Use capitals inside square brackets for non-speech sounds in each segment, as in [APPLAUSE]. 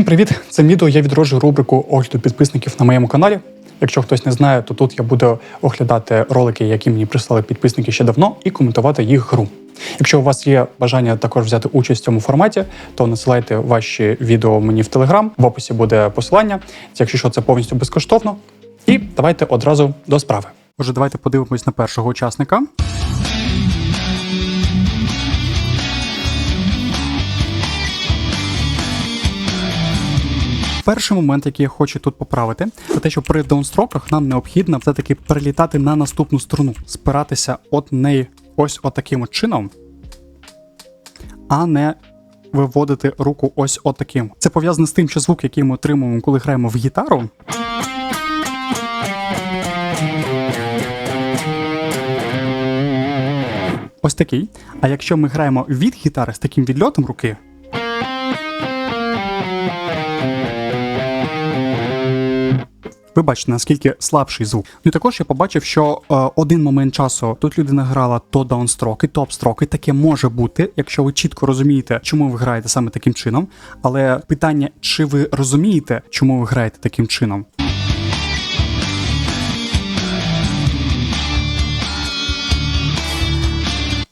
Всім привіт! Це відео я відроджую рубрику огляду підписників на моєму каналі. Якщо хтось не знає, то тут я буду оглядати ролики, які мені прислали підписники ще давно, і коментувати їх гру. Якщо у вас є бажання також взяти участь в цьому форматі, то насилайте ваші відео мені в Телеграм. В описі буде посилання. Якщо що, це повністю безкоштовно. І давайте одразу до справи. Отже, давайте подивимось на першого учасника. Перший момент, який я хочу тут поправити, це те, що при даунстроках нам необхідно все-таки перелітати на наступну струну, спиратися от неї ось отаким от чином, а не виводити руку ось отаким. Це пов'язане з тим, що звук, який ми отримуємо, коли граємо в гітару. Ось такий. А якщо ми граємо від гітари з таким відльотом руки, Ви бачите, наскільки слабший звук. Ну і також я побачив, що е, один момент часу тут людина грала то даунстроки, то апстроки. Таке може бути, якщо ви чітко розумієте, чому ви граєте саме таким чином. Але питання, чи ви розумієте, чому ви граєте таким чином?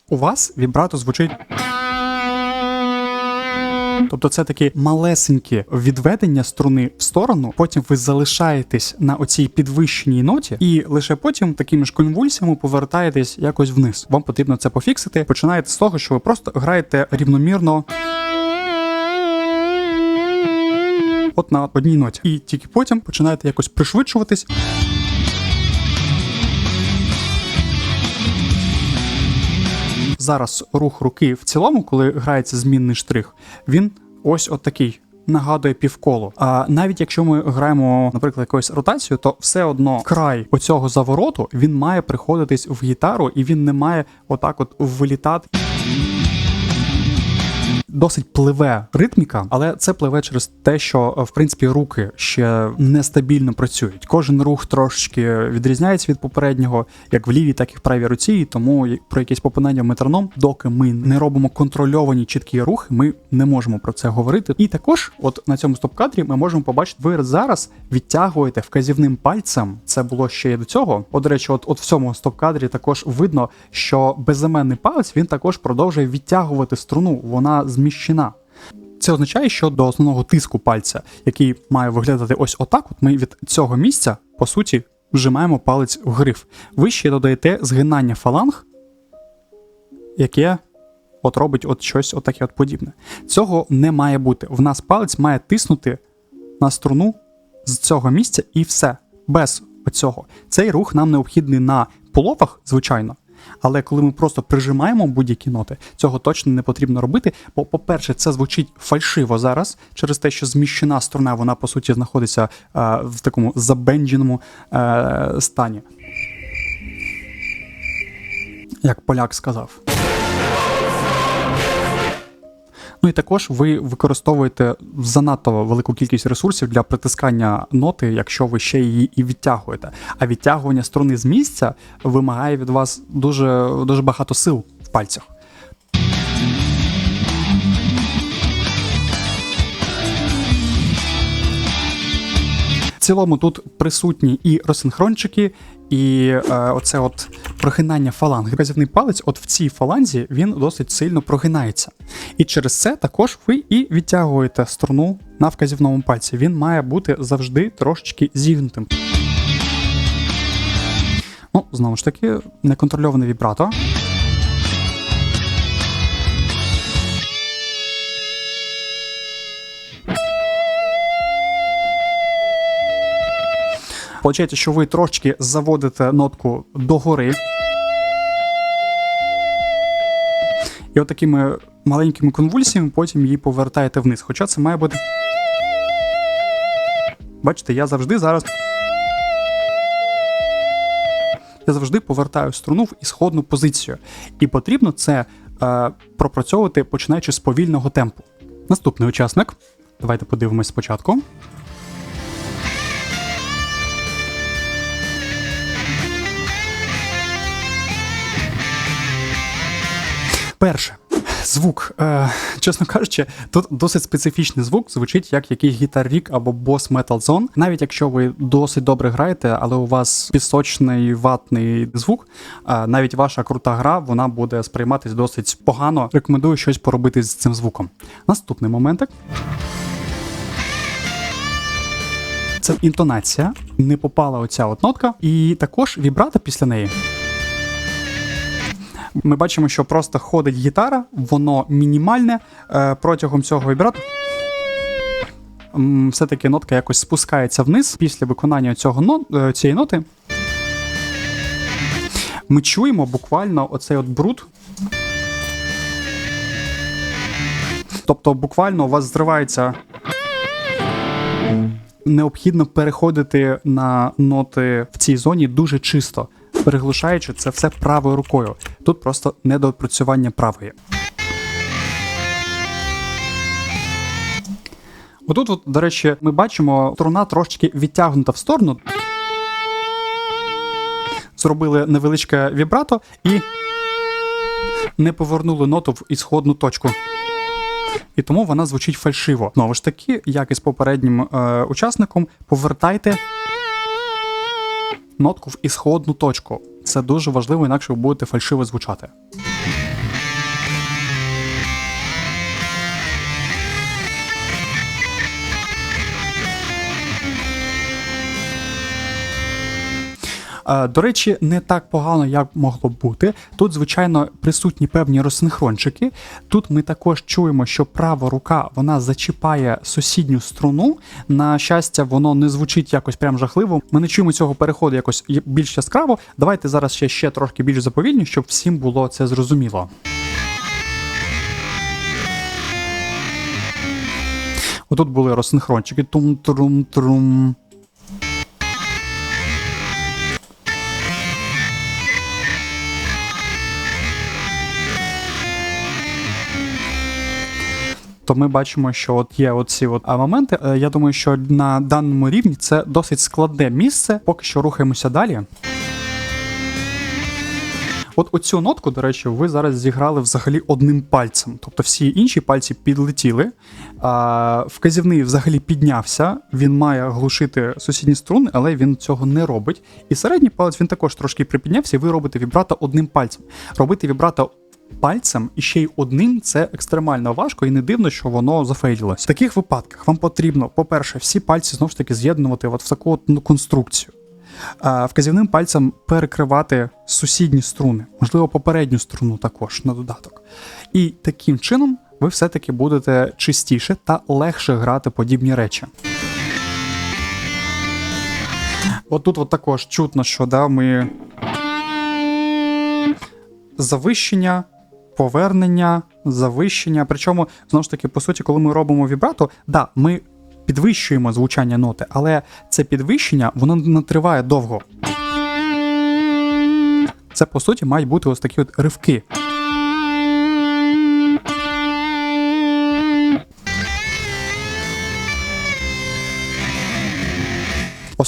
У вас вібрато звучить. Тобто це такі малесенькі відведення струни в сторону, потім ви залишаєтесь на оцій підвищеній ноті, і лише потім такими ж конвульсіями повертаєтесь якось вниз. Вам потрібно це пофіксити. Починаєте з того, що ви просто граєте рівномірно. От на одній ноті. І тільки потім починаєте якось пришвидшуватись. Зараз рух руки в цілому, коли грається змінний штрих, він ось от такий. Нагадує півколо. А навіть якщо ми граємо, наприклад, якусь ротацію, то все одно край оцього завороту він має приходитись в гітару, і він не має отак, от вилітати. Досить пливе ритміка, але це пливе через те, що в принципі руки ще нестабільно працюють. Кожен рух трошечки відрізняється від попереднього, як в лівій, так і в правій руці. І тому про якесь попинання метроном, доки ми не робимо контрольовані чіткі рухи, ми не можемо про це говорити. І також, от на цьому стоп-кадрі, ми можемо побачити, ви зараз відтягуєте вказівним пальцем. Це було ще й до цього. От, до речі, от, от в цьому стоп-кадрі також видно, що безіменний палець він також продовжує відтягувати струну. Вона зміщена. Це означає, що до основного тиску пальця, який має виглядати ось отак, от ми від цього місця, по суті, вжимаємо палець в гриф. Ви ще додаєте згинання фаланг, яке от робить от щось отаке от подібне. Цього не має бути. В нас палець має тиснути на струну з цього місця і все. Без оцього. Цей рух нам необхідний на половах, звичайно. Але коли ми просто прижимаємо будь-які ноти, цього точно не потрібно робити. Бо, по-перше, це звучить фальшиво зараз через те, що зміщена струна, вона по суті знаходиться е, в такому забендженому е, стані. Як поляк сказав. Ну і також ви використовуєте занадто велику кількість ресурсів для притискання ноти, якщо ви ще її і відтягуєте. А відтягування струни з місця вимагає від вас дуже, дуже багато сил в пальцях. Цілому тут присутні і розсинхрончики, і е, оце от прогинання фаланг. Вказівний палець, от в цій фаланзі, він досить сильно прогинається. І через це також ви і відтягуєте струну на вказівному пальці. Він має бути завжди трошечки зігнутим. Ну, знову ж таки, неконтрольоване вібрато. Получається, що ви трошечки заводите нотку догори. І от такими маленькими конвульсіями потім її повертаєте вниз. Хоча це має бути. Бачите, я завжди зараз. Я завжди повертаю струну в ісходну позицію. І потрібно це е, пропрацьовувати починаючи з повільного темпу. Наступний учасник. Давайте подивимось спочатку. Перше, Звук, е, чесно кажучи, тут досить специфічний звук, звучить як якийсь гітар рік або бос Metal Zone. Навіть якщо ви досить добре граєте, але у вас пісочний ватний звук, е, навіть ваша крута гра вона буде сприйматись досить погано. Рекомендую щось поробити з цим звуком. Наступний моментик. Це інтонація, не попала оця от нотка, і також вібрато після неї. Ми бачимо, що просто ходить гітара, воно мінімальне е, протягом цього вібрату. м, Все-таки нотка якось спускається вниз після виконання цього нот, е, цієї ноти. Ми чуємо буквально оцей от бруд. Тобто, буквально у вас зривається. Необхідно переходити на ноти в цій зоні дуже чисто, переглушаючи це все правою рукою. Тут просто недоопрацювання правої. Отут, от, до речі, ми бачимо, струна трошечки відтягнута в сторону. Зробили невеличке вібрато і не повернули ноту в ісходну точку. І тому вона звучить фальшиво. Знову ж таки, як і з попереднім е, учасником, повертайте нотку в ісходну точку. Це дуже важливо, інакше ви будете фальшиво звучати. До речі, не так погано, як могло б бути. Тут, звичайно, присутні певні розсинхрончики. Тут ми також чуємо, що права рука вона зачіпає сусідню струну. На щастя, воно не звучить якось прям жахливо. Ми не чуємо цього переходу якось більш яскраво. Давайте зараз ще, ще трошки більш заповільні, щоб всім було це зрозуміло. Отут були розсинхрончики. Тум-трум-трум. То ми бачимо, що от є оці от моменти. Е, Я думаю, що на даному рівні це досить складне місце. Поки що рухаємося далі. От оцю нотку, до речі, ви зараз зіграли взагалі одним пальцем. Тобто всі інші пальці підлетіли. А, вказівний взагалі піднявся. Він має глушити сусідні струни, але він цього не робить. І середній палець він також трошки припіднявся, і ви робите вібрато одним пальцем. Робити вібрато пальцем і ще й одним це екстремально важко, і не дивно, що воно зафейлилось. В таких випадках вам потрібно, по-перше, всі пальці знову ж таки з'єднувати от в таку от, ну, конструкцію. Вказівним пальцем перекривати сусідні струни, можливо, попередню струну також на додаток. І таким чином ви все-таки будете чистіше та легше грати подібні речі. От тут от також чутно, що да, ми завищення, повернення, завищення. Причому, знову ж таки, по суті, коли ми робимо вібрато, да, ми підвищуємо звучання ноти, але це підвищення воно не триває довго. Це, по суті, мають бути ось такі от ривки.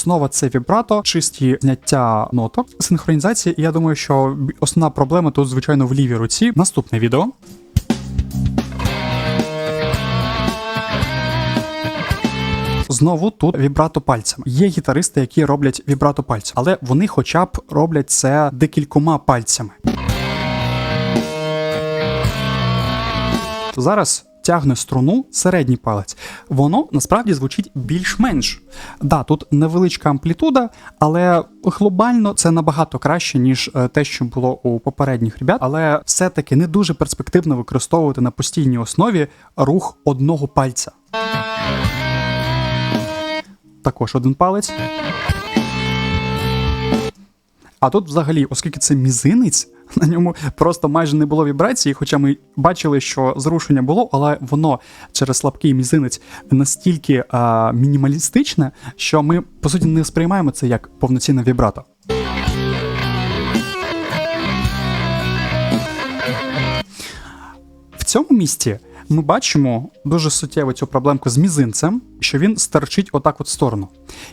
Основа це вібрато, чисті зняття ноток, синхронізація. І я думаю, що основна проблема тут, звичайно, в лівій руці. Наступне відео. Знову тут вібрато пальцем. Є гітаристи, які роблять вібрато пальцем, але вони хоча б роблять це декількома пальцями. Зараз тягне струну середній палець. Воно насправді звучить більш-менш. Да, тут невеличка амплітуда, але глобально це набагато краще, ніж е, те, що було у попередніх ребят. Але все-таки не дуже перспективно використовувати на постійній основі рух одного пальця. Також один палець. А тут, взагалі, оскільки це мізинець, на ньому просто майже не було вібрації, хоча ми бачили, що зрушення було, але воно через слабкий мізинець настільки а, мінімалістичне, що ми по суті не сприймаємо це як повноцінне вібрато. В цьому місці ми бачимо дуже суттєво цю проблемку з мізинцем, що він старчить отак от сторону.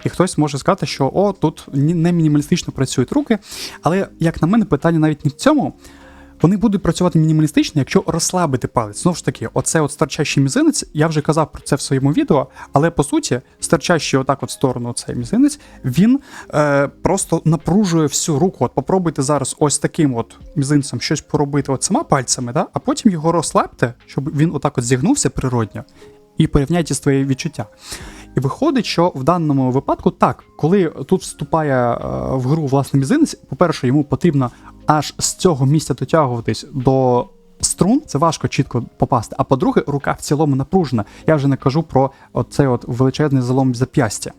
І хтось може сказати, що о, тут не мінімалістично працюють руки. Але, як на мене, питання навіть не в цьому. Вони будуть працювати мінімалістично, якщо розслабити палець. Знову ж таки, оце от старчащий мізинець, я вже казав про це в своєму відео, але по суті, старчащий отак от в сторону цей мізинець, він е, просто напружує всю руку. От попробуйте зараз ось таким от мізинцем щось поробити от сама пальцями, да? а потім його розслабте, щоб він отак от зігнувся природньо, і порівняйте свої відчуття. І виходить, що в даному випадку так, коли тут вступає е, в гру власне мізинець, по-перше, йому потрібно аж з цього місця дотягуватись до струн, це важко чітко попасти. А по-друге, рука в цілому напружена. Я вже не кажу про оцей от величезний залом зап'ястя.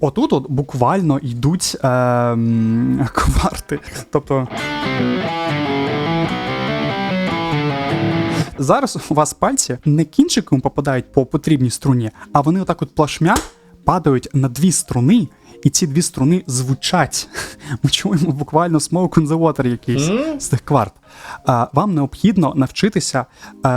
Отут от буквально йдуть е, [LAUGHS] кварти. Тобто. Зараз у вас пальці не кінчиком попадають по потрібній струні, а вони отак от плашмя падають на дві струни, і ці дві струни звучать. Ми чуємо буквально smoke on the water якийсь з тих кварт. Вам необхідно навчитися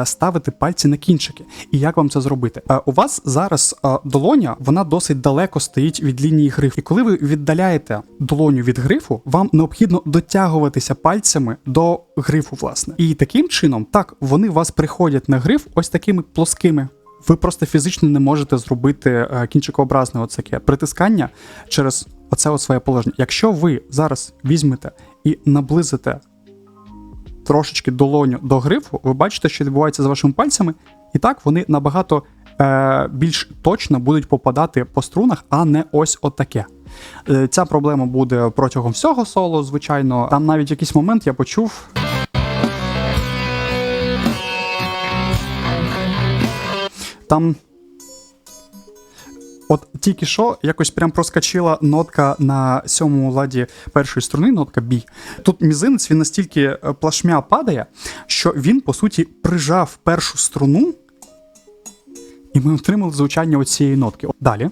ставити пальці на кінчики. І як вам це зробити? У вас зараз долоня, вона досить далеко стоїть від лінії грифу. І коли ви віддаляєте долоню від грифу, вам необхідно дотягуватися пальцями до грифу, власне. І таким чином, так, вони у вас приходять на гриф ось такими плоскими. Ви просто фізично не можете зробити е, кінчикообразне оцяке притискання через оце от своє положення. Якщо ви зараз візьмете і наблизите трошечки долоню до грифу, ви бачите, що відбувається з вашими пальцями, і так вони набагато е, більш точно будуть попадати по струнах, а не ось отаке. Е, ця проблема буде протягом всього соло, звичайно. Там навіть якийсь момент я почув. Там. От тільки що якось прям проскочила нотка на сьомому ладі першої струни, нотка бі. Тут мізинець він настільки е, плашмя падає, що він, по суті, прижав першу струну, і ми отримали звучання оцієї нотки. От Далі.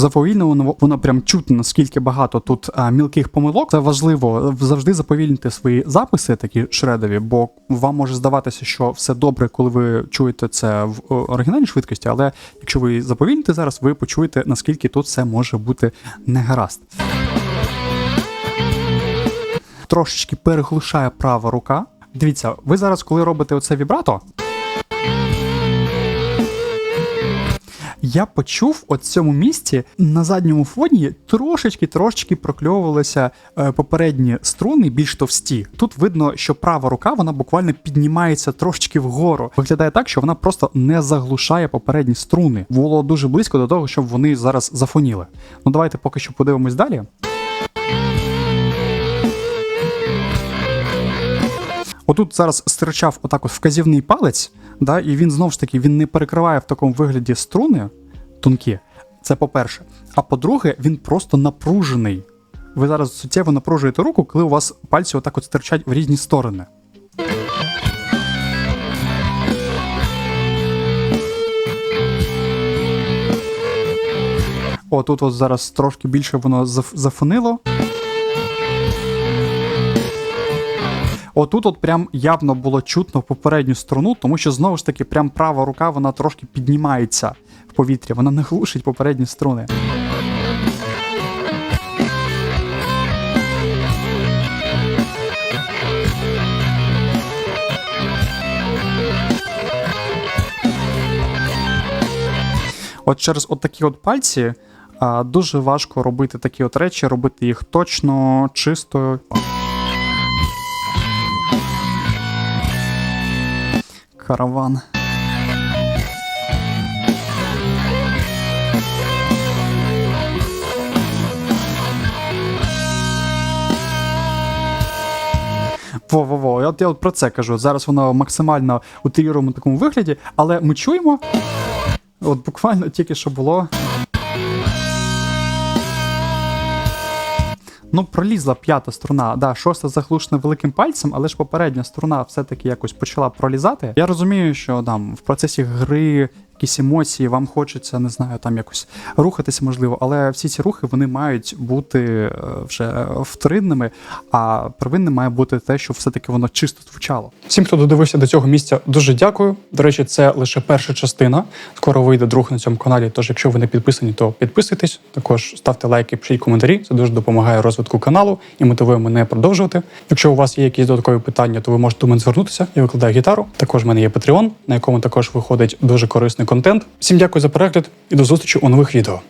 Заповільно воно, воно прям чутно, наскільки багато тут а, мілких помилок. Це важливо завжди заповільнити свої записи, такі шредові, бо вам може здаватися, що все добре, коли ви чуєте це в оригінальній швидкості, але якщо ви заповільните зараз, ви почуєте, наскільки тут все може бути негаразд. Трошечки переглушає права рука. Дивіться, ви зараз, коли робите оце вібрато, я почув от цьому місці на задньому фоні трошечки трошечки прокльовувалися е, попередні струни більш товсті. Тут видно, що права рука вона буквально піднімається трошечки вгору. Виглядає так, що вона просто не заглушає попередні струни. Було дуже близько до того, щоб вони зараз зафоніли. Ну давайте поки що подивимось далі. Отут зараз стирчав отак от вказівний палець, да, і він знову ж таки він не перекриває в такому вигляді струни тонкі. Це по-перше. А по-друге, він просто напружений. Ви зараз суттєво напружуєте руку, коли у вас пальці отак от стирчать в різні сторони. О, тут от зараз трошки більше воно заф- зафонило. Отут от прям явно було чутно попередню струну, тому що знову ж таки, прям права рука вона трошки піднімається в повітря, вона не глушить попередні струни. От через от такі от пальці а, дуже важко робити такі от речі, робити їх точно, чисто. Караван. Во-во-во, от я от про це кажу. Зараз воно максимально у тріруємо такому вигляді, але ми чуємо. От буквально тільки що було. Ну, пролізла п'ята струна, да, шоста заглушена великим пальцем, але ж попередня струна все-таки якось почала пролізати. Я розумію, що там в процесі гри якісь емоції, вам хочеться, не знаю, там якось рухатися, можливо, але всі ці рухи вони мають бути е, вже вторинними, а первинним має бути те, що все-таки воно чисто звучало. Всім, хто додивився до цього місця, дуже дякую. До речі, це лише перша частина. Скоро вийде друг на цьому каналі. Тож, якщо ви не підписані, то підписуйтесь. Також ставте лайки, пишіть коментарі. Це дуже допомагає розвитку каналу і мотивує мене продовжувати. Якщо у вас є якісь додаткові питання, то ви можете до мене звернутися. Я викладаю гітару. Також в мене є Patreon, на якому також виходить дуже корисний контент. Всім дякую за перегляд і до зустрічі у нових відео.